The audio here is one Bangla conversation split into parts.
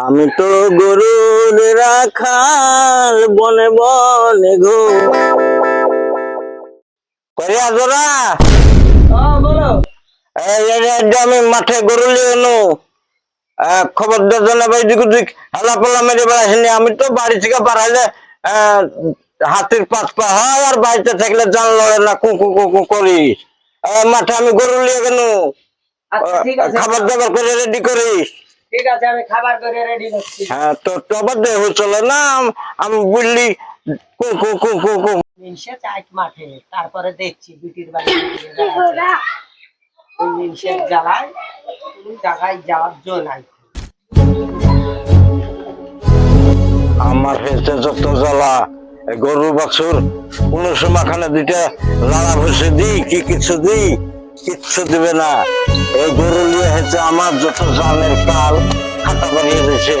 আমি তো গরুর রাখাল বনে বনে ঘু করিয়া তোরা এই এই যে যে আমি মাঠে গরু এলো। খবর দেওয়া ভাই দিক দিক হালা পাল্লা মেরে বেড়াইনি আমি তো বাড়ি থেকে বাড়াইলে হাতির পাঁচ পা হয় আর বাড়িতে থাকলে জান লড়ে না কু কু কু কু করিস আহ, মাঠে আমি গরু লিয়ে আছে। খাবার দাবার করে রেডি করিস। ঠিক আছে আমি খাবার করে রেডি করছি। হ্যাঁ তো তো আবার দেহ না আমি বললি কু কু কু কু কু। মিনসে চাইট মাঠে তারপরে দেখছি দুটির বাড়ি। ওই মিনসের জ্বালায় জায়গায় যাওয়ার জো নাই। আমার হেসে যত জ্বালা গরু বাছুর কোন সময় খানে দুইটা লাড়া ভসে দি কি কিছু দি কিচ্ছু দিবে না এই গরু নিয়ে হেসে আমার যত জানের কাল খাতা বানিয়ে দিয়েছে।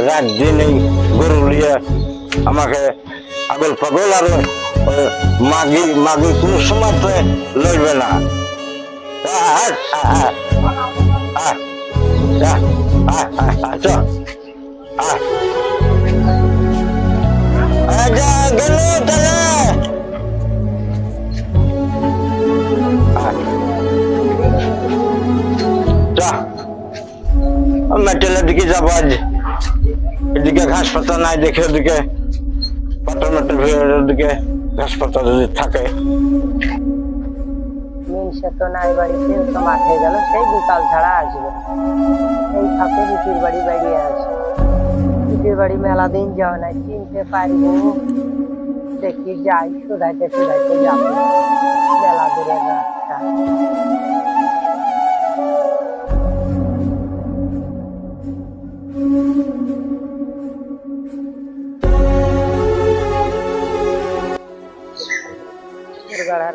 রাত দিন এই গরু নিয়ে আমাকে আগল পাগল আর মাগি মাগি কোন সময় লইবে না আয়, যা। মেটেলের দিকে যাব আজ। এদিকে ঘাস পাতা নাই দেখে ওদিকে পাটর মেটের ভিড়ের দিকে ঘাস পাতা যদি থাকে। মিনসে তো নাই বাড়িতে ও তো মাঠে গেল, সেই বিকাল ছাড়া আসবে। এই থাকে রুটির বাড়ি বেরিয়ে আসে। রুটির বাড়ি মেলা দিন যাওয়া নাই, চিনতে পারব দেখি যাই শুধাইতে শুধাইতে যাব।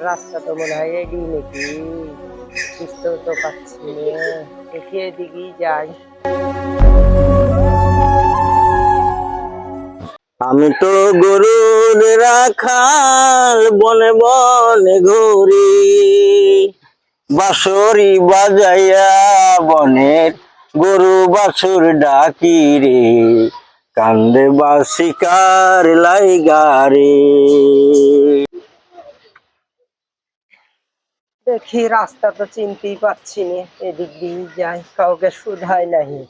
রাস্তা তো মনে হয় এডি নাকি? বুঝতেও তো পাচ্ছি দেখি এদিকেই যাই। আমি তো গরুর রাখাল, বনে বনে ঘুরি। বাঁশরি বাজাইয়া বনের গরু বাছুর ডাকি রে কান্দে বাসিকার লাইগারে দেখি রাস্তা তো চিনতেই পাচ্ছি না এদিক দিয়ে যাই কাউকে শুধাই নাহি।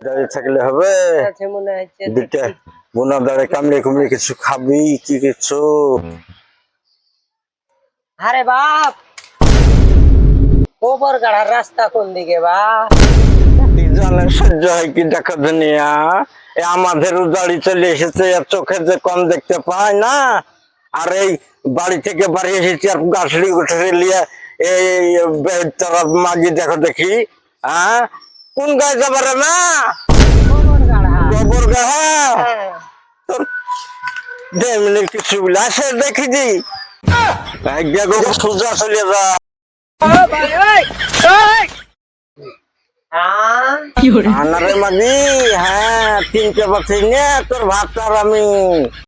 দাঁড়িয়ে থাকলে হবে মনে হচ্ছে দুটা বোনা দাঁড়ে কামড়ে কুমড়ে কিছু খাবি কি কিছু? আরে বাপ! ওপর গাড়ার রাস্তা কোন দিকে বা কি জানে সহ্য হয় কি দেখা দুনিয়া? এ আমাদের দাড়ি চলে এসেছে চোখে যে কম দেখতে পায় না। আর এই বাড়ি থেকে বাড়ি এসেছি, আর গাছড়ি উঠে নিয়ে এই তারা মাগি দেখো দেখি হ্যাঁ? কোন গায়ে যাবে রে না? গোবর গায়ে হ্যাঁ। তোর দেমনি কিছু আসে, দেখি দি। একদিয়া সোজা চলে যা। আনারে মাগি হ্যাঁ তিনটে বাচ্চা নিয়ে তোর ভাত আর আমি